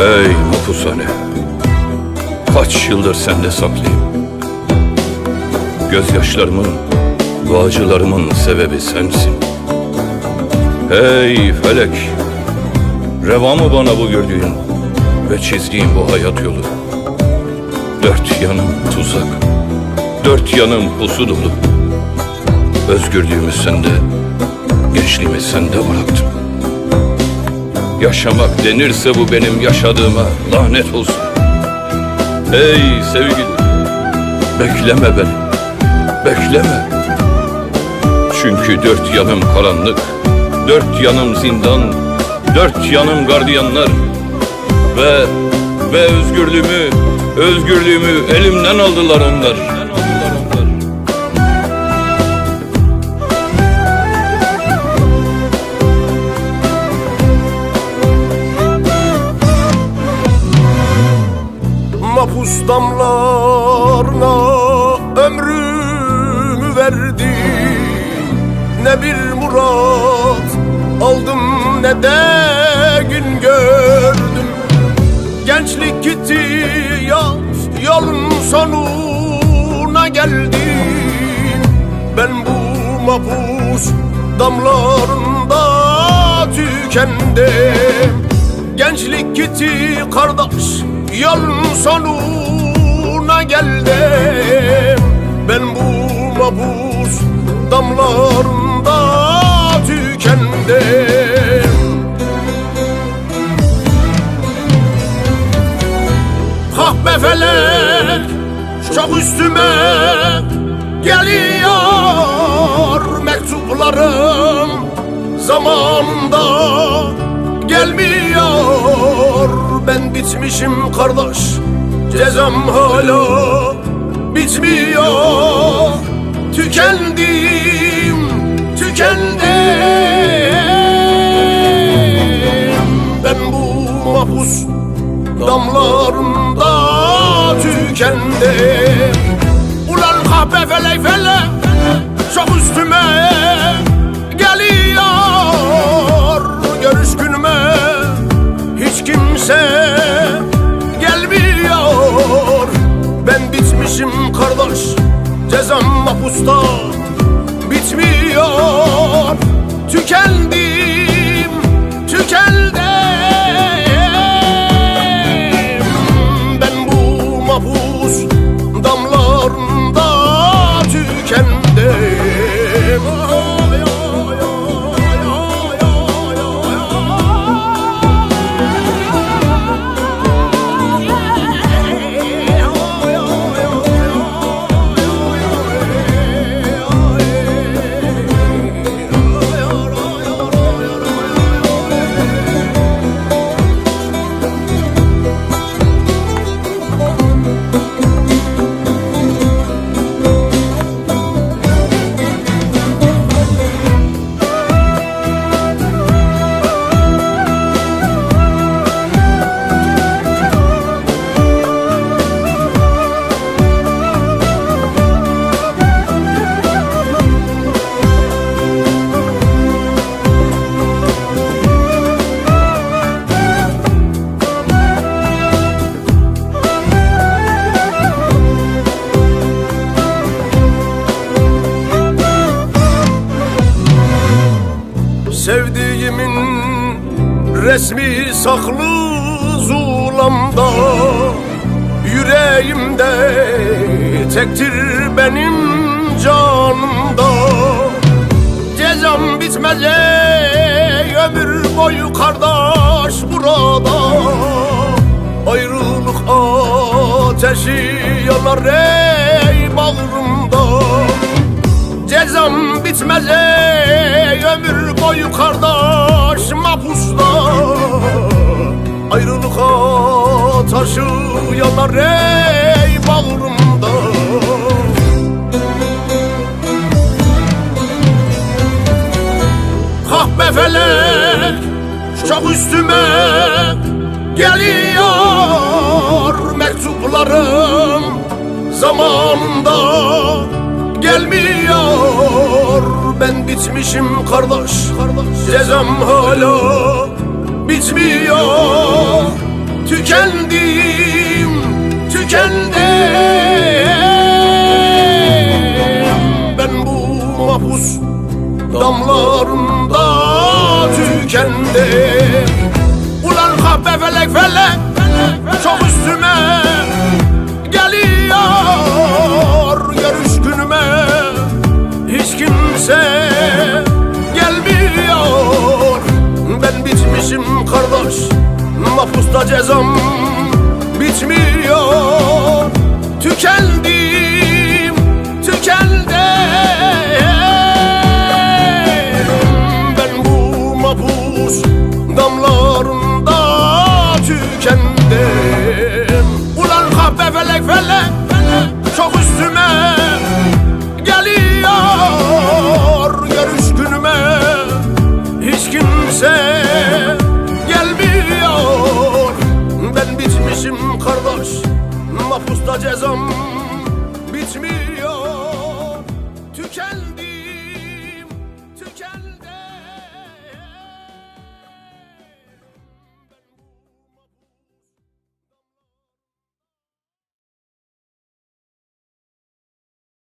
Ey mapushane Kaç yıldır sende saklayayım? Gözyaşlarımın Bu acılarımın sebebi sensin. Ey felek. Reva mı bana bu gördüğün Ve çizdiğin bu hayat yolu? Dört yanım tuzak Dört yanım pusu dolu. Özgürlüğümü sende Gençliğimi sende bıraktım Yaşamak denirse bu benim yaşadığıma lanet olsun. Ey sevgili, bekleme beni, bekleme. Çünkü dört yanım karanlık, dört yanım zindan, dört yanım gardiyanlar. Ve, ve özgürlüğümü, özgürlüğümü elimden aldılar onlar. Mapus damlarına ömrümü verdim Ne bir murat aldım ne de gün gördüm. Gençlik gitti ya yolun sonuna geldim Ben bu mapus damlarında tükendim. Gençlik gitti kardeş Yolun geldim. Ben bu mabus damlarında tükendim. Be felek çok üstüme geliyor mektuplarım. Zamanında gelmiyor. Ben bitmişim kardeş cezam hala bitmiyor. Tükendim tükendim. Ben bu mahpus damlarında tükendim cezam mahpusta bitmiyor Tükendim, Sevdiğimin resmi saklı zulamda Yüreğimde tektir benim canımda. Cezam bitmez ey ömür boyu kardeş burada. Ayrılık ateşi yanar ey bağrımda. Cezam bitmez ey boyu kardeş mapusta Ayrılık taşı yanar ey bağrımda. Kahpe felek çok üstüme geliyor mektuplarım. Zamanında bitmişim kardeş cezam hala bitmiyor. Tükendim, tükendim. Ben bu mahpus damlarında tükendim. Ulan kahpe felek felek. Çok üstüme cezam bitmiyor. Tükendim, tükendim. Ben bu mabuz damlarında tükendim. Ulan kahve felek felek çok üstüme geliyor. Görüş günüme hiç kimse da cezam bitmiş.